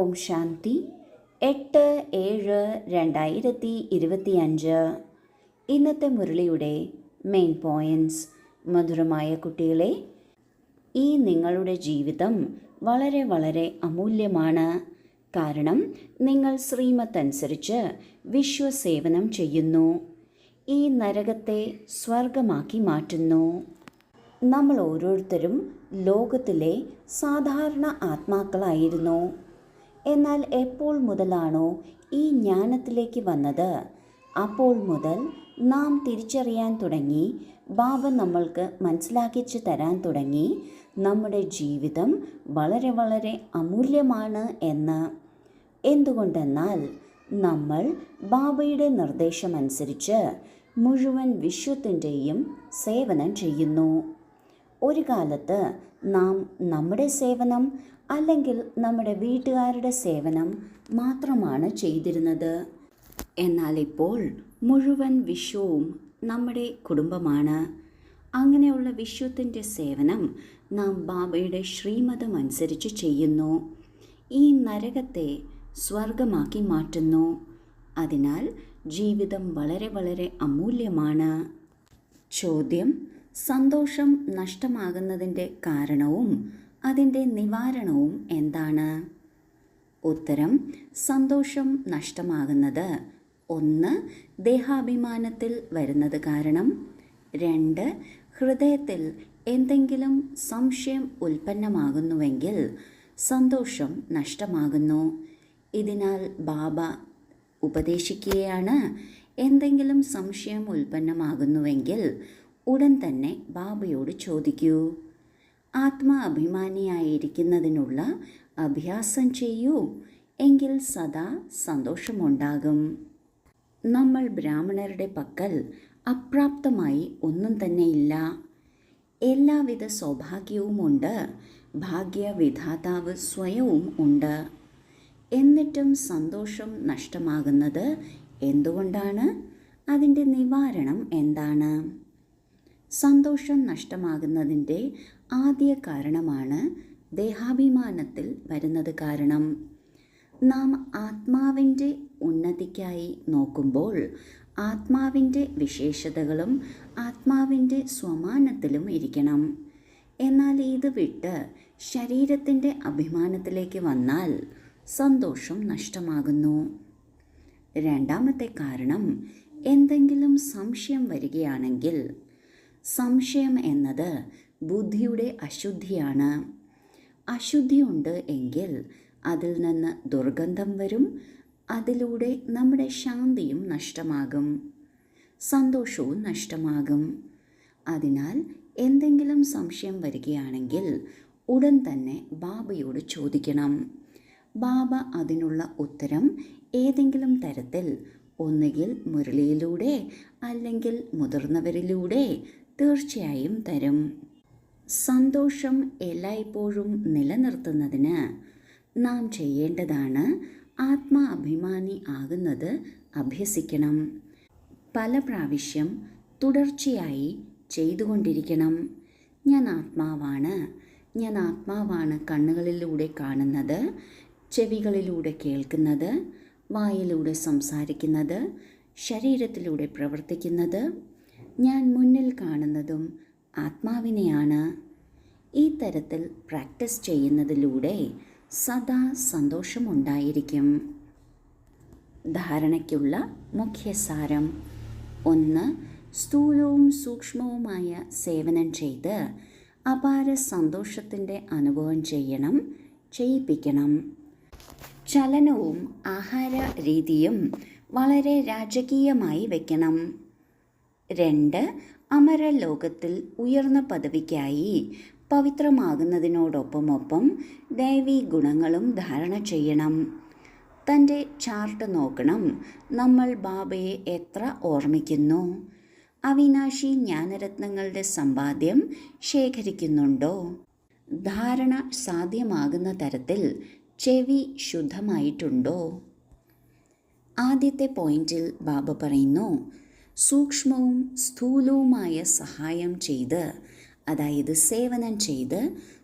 ഓം ശാന്തി. എട്ട് ഏഴ് രണ്ടായിരത്തി ഇരുപത്തി അഞ്ച് ഇന്നത്തെ മുരളിയുടെ മെയിൻ പോയിന്റ്സ് മധുരമായ കുട്ടികളെ ഈ നിങ്ങളുടെ ജീവിതം വളരെ വളരെ അമൂല്യമാണ്. കാരണം നിങ്ങൾ ശ്രീമത്തനുസരിച്ച് വിശ്വസേവനം ചെയ്യുന്നു. ഈ നരകത്തെ സ്വർഗമാക്കി മാറ്റുന്നു. നമ്മൾ ഓരോരുത്തരും ലോകത്തിലെ സാധാരണ ആത്മാക്കളായിരുന്നു. എന്നാൽ എപ്പോൾ മുതലാണോ ഈ ജ്ഞാനത്തിലേക്ക് വന്നത്? അപ്പോൾ മുതൽ നാം തിരിച്ചറിയാൻ തുടങ്ങി ബാബ നമ്മൾക്ക് മനസ്സിലാക്കിച്ചു തരാൻ തുടങ്ങി നമ്മുടെ ജീവിതം വളരെ വളരെ അമൂല്യമാണ് എന്ന്. എന്തുകൊണ്ടെന്നാൽ നമ്മൾ ബാബയുടെ നിർദ്ദേശമനുസരിച്ച് മുഴുവൻ വിശ്വത്തിന്റെയും സേവനം ചെയ്യുന്നു. ഒരു കാലത്ത് നാം നമ്മുടെ സേവനം അല്ലെങ്കിൽ നമ്മുടെ വീട്ടുകാരുടെ സേവനം മാത്രമാണ് ചെയ്തിരുന്നത്. എന്നാൽ ഇപ്പോൾ മുഴുവൻ വിശ്വവും നമ്മുടെ കുടുംബമാണ്. അങ്ങനെയുള്ള വിശ്വത്തിന്റെ സേവനം നാം ബാബയുടെ ശ്രീമതം അനുസരിച്ച് ചെയ്യുന്നു. ഈ നരകത്തെ സ്വർഗമാക്കി മാറ്റുന്നു. അതിനാൽ ജീവിതം വളരെ വളരെ അമൂല്യമാണ്. ചോദ്യം സന്തോഷം നഷ്ടമാകുന്നതിന്റെ കാരണവും അതിന്റെ നിവാരണവും എന്താണ്? ഉത്തരം സന്തോഷം നഷ്ടമാകുന്നത് ഒന്ന് ദേഹാഭിമാനത്തിൽ വരുന്നത് കാരണം. രണ്ട് ഹൃദയത്തിൽ എന്തെങ്കിലും സംശയം ഉൽപ്പന്നമാകുന്നുവെങ്കിൽ സന്തോഷം നഷ്ടമാകുന്നു. ഇതിനാൽ ബാബ ഉപദേശിക്കുകയാണ് എന്തെങ്കിലും സംശയം ഉൽപ്പന്നമാകുന്നുവെങ്കിൽ ഉടൻ തന്നെ ബാബയോട് ചോദിക്കൂ. ആത്മാ അഭിമാനിയായിരിക്കുന്നതിനുള്ള അഭ്യാസം ചെയ്യൂ എങ്കിൽ സദാ സന്തോഷമുണ്ടാകും. നമ്മൾ ബ്രാഹ്മണരുടെ പക്കൽ അപ്രാപ്തമായി ഒന്നും തന്നെ ഇല്ല. എല്ലാവിധ സൗഭാഗ്യവുമുണ്ട് ഭാഗ്യവിധാതാവ് സ്വയവും ഉണ്ട്. എന്നിട്ടും സന്തോഷം നഷ്ടമാകുന്നത് എന്തുകൊണ്ടാണ്? അതിന്റെ നിവാരണം എന്താണ്? സന്തോഷം നഷ്ടമാകുന്നതിന്റെ ആദ്യ കാരണമാണ് ദേഹാഭിമാനത്തിൽ വരുന്നത് കാരണം. നാം ആത്മാവിന്റെ ഉന്നതിക്കായി നോക്കുമ്പോൾ ആത്മാവിന്റെ വിശേഷതകളും ആത്മാവിന്റെ സ്വമാനത്തിലും ഇരിക്കണം. എന്നാൽ ഇത് വിട്ട് ശരീരത്തിന്റെ അഭിമാനത്തിലേക്ക് വന്നാൽ സന്തോഷം നഷ്ടമാകുന്നു. രണ്ടാമത്തെ കാരണം എന്തെങ്കിലും സംശയം വരികയാണെങ്കിൽ സംശയം എന്നത് ബുദ്ധിയുടെ അശുദ്ധിയാണ്. അശുദ്ധിയുണ്ട് എങ്കിൽ അതിൽ നിന്ന് ദുർഗന്ധം വരും അതിലൂടെ നമ്മുടെ ശാന്തിയും നഷ്ടമാകും സന്തോഷവും നഷ്ടമാകും. അതിനാൽ എന്തെങ്കിലും സംശയം വരികയാണെങ്കിൽ ഉടൻ തന്നെ ബാബയോട് ചോദിക്കണം. ബാബ അതിനുള്ള ഉത്തരം ഏതെങ്കിലും തരത്തിൽ ഒന്നുകിൽ മുരളിയിലൂടെ അല്ലെങ്കിൽ മുതിർന്നവരിലൂടെ തീർച്ചയായും തരും. സന്തോഷം എല്ലായ്പ്പോഴും നിലനിർത്തുന്നതിന് നാം ചെയ്യേണ്ടതാണ് ആത്മാഭിമാനി ആകുന്നത് അഭ്യസിക്കണം. പല പ്രാവശ്യം തുടർച്ചയായി ചെയ്തുകൊണ്ടിരിക്കണം. ഞാൻ ആത്മാവാണ്. ഞാൻ ആത്മാവാണ് കണ്ണുകളിലൂടെ കാണുന്നത് ചെവികളിലൂടെ കേൾക്കുന്നത് വായിലൂടെ സംസാരിക്കുന്നത് ശരീരത്തിലൂടെ പ്രവർത്തിക്കുന്നത്. ഞാൻ മുന്നിൽ കാണുന്നതും ആത്മാവിനെയാണ്. ഈ തരത്തിൽ പ്രാക്ടീസ് ചെയ്യുന്നതിലൂടെ സദാ സന്തോഷമുണ്ടായിരിക്കും. ധാരണയ്ക്കുള്ള മുഖ്യസാരം. ഒന്ന് സ്ഥൂലവും സൂക്ഷ്മവുമായ സേവനം ചെയ്ത് അപാര സന്തോഷത്തിന്റെ അനുഭവം ചെയ്യണം ചെയ്യിപ്പിക്കണം. ചലനവും ആഹാര രീതിയും വളരെ രാജകീയമായി വയ്ക്കണം രണ്ട് അമരലോകത്തിൽ ഉയർന്ന പദവിക്കായി പവിത്രമാകുന്നതിനോടൊപ്പമൊപ്പം ദൈവീ ഗുണങ്ങളും ധാരണ ചെയ്യണം. തന്റെ ചാർട്ട് നോക്കണം. നമ്മൾ ബാബയെ എത്ര ഓർമ്മിക്കുന്നു? അവിനാശി ജ്ഞാനരത്നങ്ങളുടെ സമ്പാദ്യം ശേഖരിക്കുന്നുണ്ടോ? ധാരണ സാധ്യമാകുന്ന തരത്തിൽ ചെവി ശുദ്ധമായിട്ടുണ്ടോ? ആദ്യത്തെ പോയിന്റിൽ ബാബ പറയുന്നു സൂക്ഷ്മവും സ്ഥൂലവുമായ സഹായം ചെയ്ത് അതായത് സേവനം ചെയ്ത്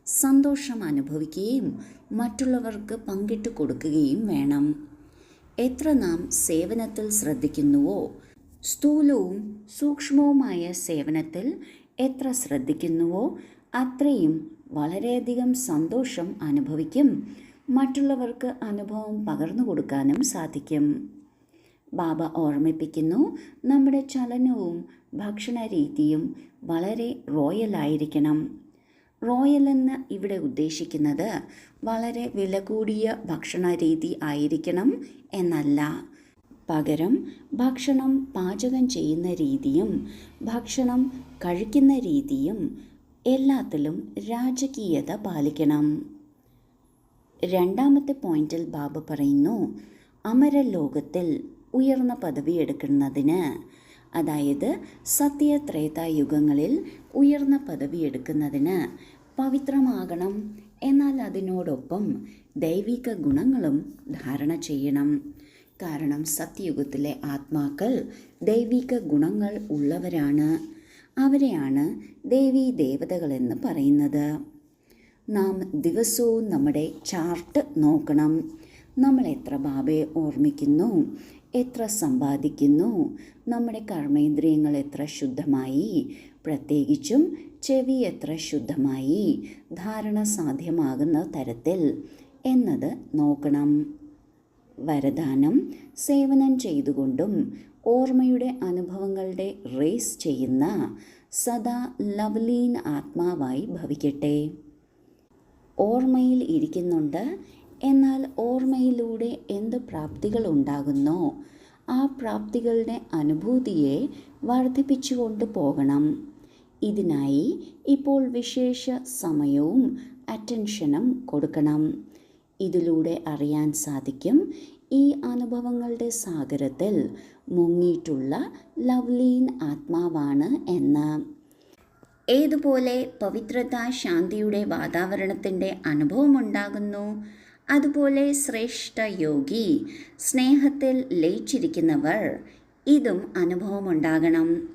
സന്തോഷം അനുഭവിക്കുകയും മറ്റുള്ളവർക്ക് പങ്കിട്ട് കൊടുക്കുകയും വേണം. എത്ര നാം സേവനത്തിൽ ശ്രദ്ധിക്കുന്നുവോ സ്ഥൂലവും സൂക്ഷ്മവുമായ സേവനത്തിൽ എത്ര ശ്രദ്ധിക്കുന്നുവോ അത്രയും വളരെയധികം സന്തോഷം അനുഭവിക്കും. മറ്റുള്ളവർക്ക് അനുഭവം പകർന്നു കൊടുക്കാനും സാധിക്കും. ബാബ ഓർമ്മിപ്പിക്കുന്നു. നമ്മുടെ ചലനവും ഭക്ഷണ രീതിയും വളരെ റോയലായിരിക്കണം റോയൽ എന്ന് ഇവിടെ ഉദ്ദേശിക്കുന്നത് വളരെ വില കൂടിയ ഭക്ഷണ രീതി ആയിരിക്കണം എന്നല്ല. പകരം ഭക്ഷണം പാചകം ചെയ്യുന്ന രീതിയും ഭക്ഷണം കഴിക്കുന്ന രീതിയും എല്ലാത്തിലും രാജകീയത പാലിക്കണം. രണ്ടാമത്തെ പോയിന്റിൽ ബാബ പറയുന്നു അമരലോകത്തിൽ ഉയർന്ന പദവി എടുക്കുന്നതിന്. അതായത് സത്യത്രേതായുഗങ്ങളിൽ ഉയർന്ന പദവി എടുക്കുന്നതിന് പവിത്രമാകണം. എന്നാൽ അതിനോടൊപ്പം ദൈവിക ഗുണങ്ങളും ധാരണ ചെയ്യണം. കാരണം സത്യയുഗത്തിലെ ആത്മാക്കൾ ദൈവിക ഗുണങ്ങൾ ഉള്ളവരാണ്. അവരെയാണ് ദേവീ ദേവതകളെന്ന് പറയുന്നത്. നാം ദിവസവും നമ്മുടെ ചാർട്ട് നോക്കണം. നമ്മൾ എത്ര ബാബയെ ഓർമ്മിക്കുന്നു? എത്ര സമ്പാദിക്കുന്നു? നമ്മുടെ കർമ്മേന്ദ്രിയങ്ങൾ എത്ര ശുദ്ധമായി? പ്രത്യേകിച്ചും ചെവി എത്ര ശുദ്ധമായി? ധാരണ സാധ്യമാകുന്ന തരത്തിൽ എന്നത് നോക്കണം. വരദാനം സേവനം ചെയ്തുകൊണ്ടും ഓർമ്മയുടെ അനുഭവങ്ങളുടെ റേസ് ചെയ്യുന്ന സദാ ലവ്ലീൻ ആത്മാവായി ഭവിക്കട്ടെ. ഓർമ്മയിൽ ഇരിക്കുന്നുണ്ട് എന്നാൽ ഓർമ്മയിലൂടെ എന്ത് പ്രാപ്തികൾ ഉണ്ടാകുന്നോ ആ പ്രാപ്തികളുടെ അനുഭൂതിയെ വർദ്ധിപ്പിച്ചുകൊണ്ട് പോകണം. ഇതിനായി ഇപ്പോൾ വിശേഷ സമയവും അറ്റൻഷനും കൊടുക്കണം. ഇതിലൂടെ അറിയാൻ സാധിക്കും ഈ അനുഭവങ്ങളുടെ സാഗരത്തിൽ മുങ്ങിയിട്ടുള്ള ലവ്ലീൻ ആത്മാവാണ് എന്ന്. ഏതുപോലെ പവിത്രത ശാന്തിയുടെ വാതാവരണത്തിന്റെ അനുഭവമുണ്ടാകുന്നു അതുപോലെ ശ്രേഷ്ഠ യോഗി സ്നേഹത്തിൽ ലയിച്ചിരിക്കുന്നവർ ഇതും അനുഭവമുണ്ടാകണം.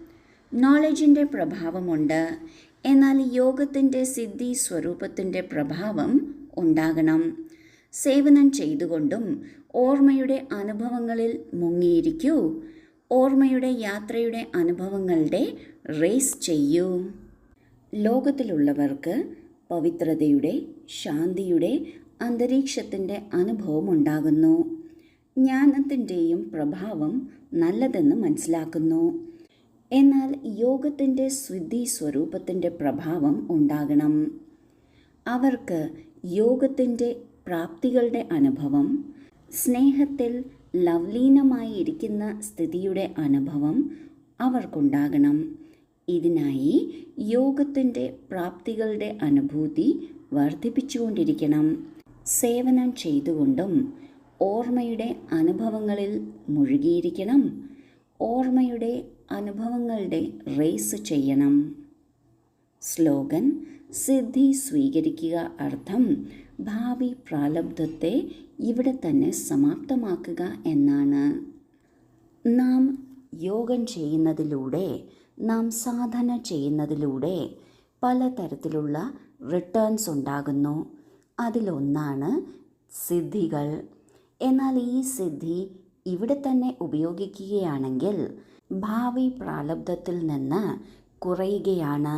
നോളജിന്റെ പ്രഭാവമുണ്ട്. എന്നാൽ യോഗത്തിന്റെ സിദ്ധി സ്വരൂപത്തിന്റെ പ്രഭാവം ഉണ്ടാകണം. സേവനം ചെയ്തുകൊണ്ടും ഓർമ്മയുടെ അനുഭവങ്ങളിൽ മുങ്ങിയിരിക്കൂ. ഓർമ്മയുടെ യാത്രയുടെ അനുഭവങ്ങളുടെ റേസ് ചെയ്യൂ. ലോകത്തിലുള്ളവർക്ക് പവിത്രതയുടെ ശാന്തിയുടെ അന്തരീക്ഷത്തിന്റെ അനുഭവം ഉണ്ടാകുന്നു ജ്ഞാനത്തിന്റെയും പ്രഭാവം നല്ലതെന്ന് മനസ്സിലാക്കുന്നു. എന്നാൽ യോഗത്തിന്റെ സ്വിദ്ധി സ്വരൂപത്തിന്റെ പ്രഭാവം ഉണ്ടാകണം. അവർക്ക് യോഗത്തിന്റെ പ്രാപ്തികളുടെ അനുഭവം സ്നേഹത്തിൽ ലവ്ലീനമായി ഇരിക്കുന്ന സ്ഥിതിയുടെ അനുഭവം അവർക്കുണ്ടാകണം. ഇതിനായി യോഗത്തിന്റെ പ്രാപ്തികളുടെ അനുഭൂതി വർദ്ധിപ്പിച്ചുകൊണ്ടിരിക്കണം. സേവനം ചെയ്തുകൊണ്ടും ഓർമ്മയുടെ അനുഭവങ്ങളിൽ മുഴുകിയിരിക്കണം. ഓർമ്മയുടെ അനുഭവങ്ങളുടെ റേസ് ചെയ്യണം. സ്ലോഗൻ സിദ്ധി സ്വീകരിക്കുക അർത്ഥം ഭാവി പ്രാലബ്ധത്തെ ഇവിടെ തന്നെ സമാപ്തമാക്കുക എന്നാണ്. നാം യോഗം ചെയ്യുന്നതിലൂടെ നാം സാധന ചെയ്യുന്നതിലൂടെ പലതരത്തിലുള്ള റിട്ടേൺസ് ഉണ്ടാകുന്നു. അതിലൊന്നാണ് സിദ്ധികൾ. എന്നാൽ ഈ സിദ്ധി ഇവിടെ തന്നെ ഉപയോഗിക്കുകയാണെങ്കിൽ ഭാവി പ്രാലബ്ധത്തിൽ നിന്ന് കുറയുകയാണ്.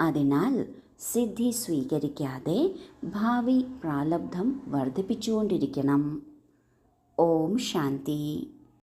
അതിനാൽ സിദ്ധി സ്വീകരിക്കാതെ ഭാവി പ്രാലബ്ധം വർദ്ധിപ്പിച്ചുകൊണ്ടിരിക്കണം. ഓം ശാന്തി.